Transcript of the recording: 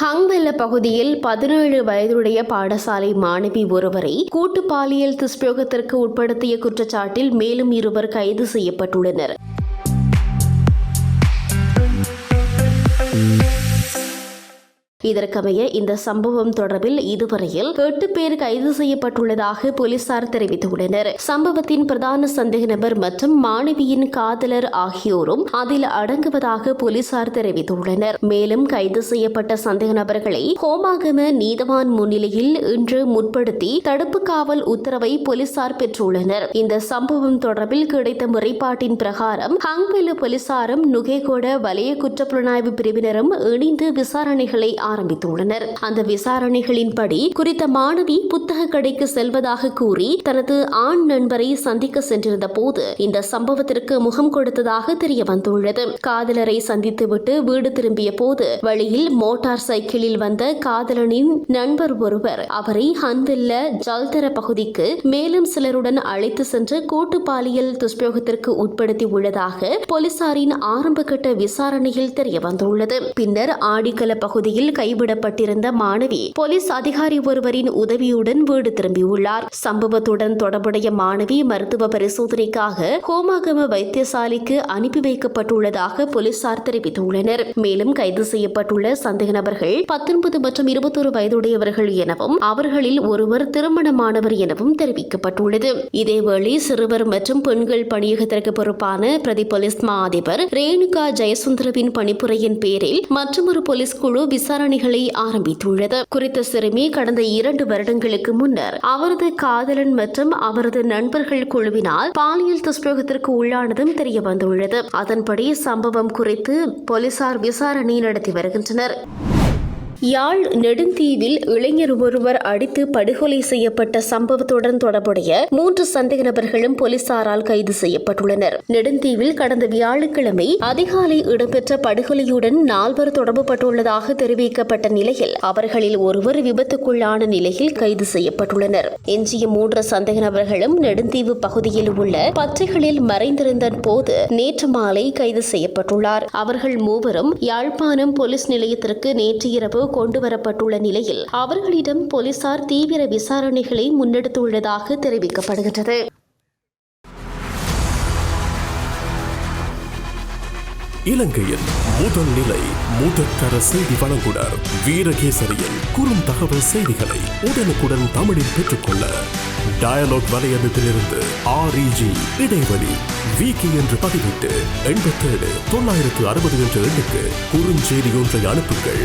ஹங்வெல்ல பகுதியில் பதினேழு வயதுடைய பாடசாலை மாணவி ஒருவரை கூட்டு பாலியல் துஷ்பிரயோகத்திற்கு உட்படுத்திய குற்றச்சாட்டில் மேலும் இருவர் கைது செய்யப்பட்டுள்ளனர். இதற்கமைய இந்த சம்பவம் தொடர்பில் இதுவரையில் எட்டு பேர் கைது செய்யப்பட்டுள்ளதாக போலீசார் தெரிவித்துள்ளனர். சம்பவத்தின் பிரதான சந்தேக நபர் மற்றும் மாணவியின் காதலர் ஆகியோரும் அதில் அடங்குவதாக போலீசார் தெரிவித்துள்ளனர். மேலும் கைது செய்யப்பட்ட சந்தேக நபர்களை ஹோமாகம நீதவான் முன்னிலையில் இன்று முற்படுத்தி தடுப்பு காவல் உத்தரவை போலீசார் பெற்றுள்ளனர். இந்த சம்பவம் தொடர்பில் கிடைத்த முறைப்பாட்டின் பிரகாரம் ஹங்வெல போலீசாரும் நுகேகொட வலய குற்றப்புலனாய்வு பிரிவினரும் இணைந்து விசாரணைகளை ஆரம்பித்துள்ளனர். அந்த விசாரணைகளின்படி குறித்த மாணவி புத்தக கடைக்கு செல்வதாக கூறி தனது ஆண் நண்பரை சந்திக்க சென்றிருந்த போது இந்த சம்பவத்திற்கு முகம் கொடுத்ததாக தெரிய வந்துள்ளது. காதலரை சந்தித்துவிட்டு வீடு திரும்பிய போது வழியில் மோட்டார் சைக்கிளில் வந்த காதலனின் நண்பர் ஒருவர் அவரை ஹந்தில்ல ஜல்தர பகுதிக்கு மேலும் சிலருடன் அழைத்து சென்று கூட்டு பாலியல் துஷ்பிரயோகத்திற்கு உட்படுத்தி உள்ளதாக போலீசாரின் ஆரம்பகட்ட விசாரணையில் தெரிய வந்துள்ளது. பின்னர் ஆடிக்கல பகுதியில் கைவிடப்பட்டிருந்த மாணவி போலீஸ் அதிகாரி ஒருவரின் உதவியுடன் வீடு திரும்பியுள்ளார். சம்பவத்துடன் தொடர்புடைய மாணவி மருத்துவ பரிசோதனைக்காக ஹோமாகம வைத்தியசாலைக்கு அனுப்பி வைக்கப்பட்டுள்ளதாக போலீசார் தெரிவித்துள்ளனர். மேலும் கைது செய்யப்பட்டுள்ள சந்தேக நபர்கள் பத்தொன்பது மற்றும் இருபத்தொரு வயதுடையவர்கள் எனவும் அவர்களில் ஒருவர் திருமணமானவர் எனவும் தெரிவிக்கப்பட்டுள்ளது. இதேவேளை சிறுவர் மற்றும் பெண்கள் பணியகத்திற்கு பொறுப்பான பிரதி போலீஸ் மா அதிபர் ரேணுகா ஜெயசுந்தரவின் பணிப்புரையின் பேரில் மற்றொரு போலீஸ் குழு விசாரணை விசாரணைகளை ஆரம்பித்துள்ளது. குறித்த சிறுமி கடந்த இரண்டு வருடங்களுக்கு முன்னர் அவரது காதலன் மற்றும் அவரது நண்பர்கள் குழுவினால் பாலியல் துஷ்பிரகத்திற்கு உள்ளானதும் தெரிய வந்துள்ளது அதன்படி சம்பவம் குறித்து போலீசார் விசாரணை நடத்தி வருகின்றனர். யாழ் நெடுந்தீவில் இளைஞர் ஒருவர் அடித்து படுகொலை செய்யப்பட்ட சம்பவத்துடன் தொடர்புடைய மூன்று சந்தேக நபர்களும் போலீசாரால் கைது செய்யப்பட்டுள்ளனர். நெடுந்தீவில் கடந்த வியாழக்கிழமை அதிகாலை இடம்பெற்ற படுகொலையுடன் நால்வர் தொடர்புபட்டுள்ளதாக தெரிவிக்கப்பட்ட நிலையில் அவர்களில் ஒருவர் விபத்துக்குள்ளான நிலையில் கைது செய்யப்பட்டுள்ளனர். எஞ்சிய மூன்று சந்தேக நபர்களும் நெடுந்தீவு பகுதியில் உள்ள பற்றைகளில் மறைந்திருந்த போது நேற்று மாலை கைது செய்யப்பட்டுள்ளார். அவர்கள் மூவரும் யாழ்ப்பாணம் போலீஸ் நிலையத்திற்கு நேற்று இரவு கொண்டு வரப்பட்டுள்ள நிலையில் அவர்களிடம் போலீசார் தீவிர விசாரணைகளை முன்னெடுத்துள்ளதாக தெரிவிக்கப்படுகின்றது. இலங்கையில் முதல் நிலை முதற்கர செய்தி வழங்குனர் வீரகேசரியின் குறுந்தகவல் செய்திகளை உடனுக்குடன் தமிழில் பெற்றுக்கொள்ள டயலாக் வலையமைப்பிலிருந்து ஆர்இஜி இடைவெளி விகி என்று பதிவிட்டு எண்பத்தேழு தொள்ளாயிரத்து அறுபது என்ற எண்ணுக்கு குறுஞ்செய்தி ஒன்றை அனுப்புங்கள்.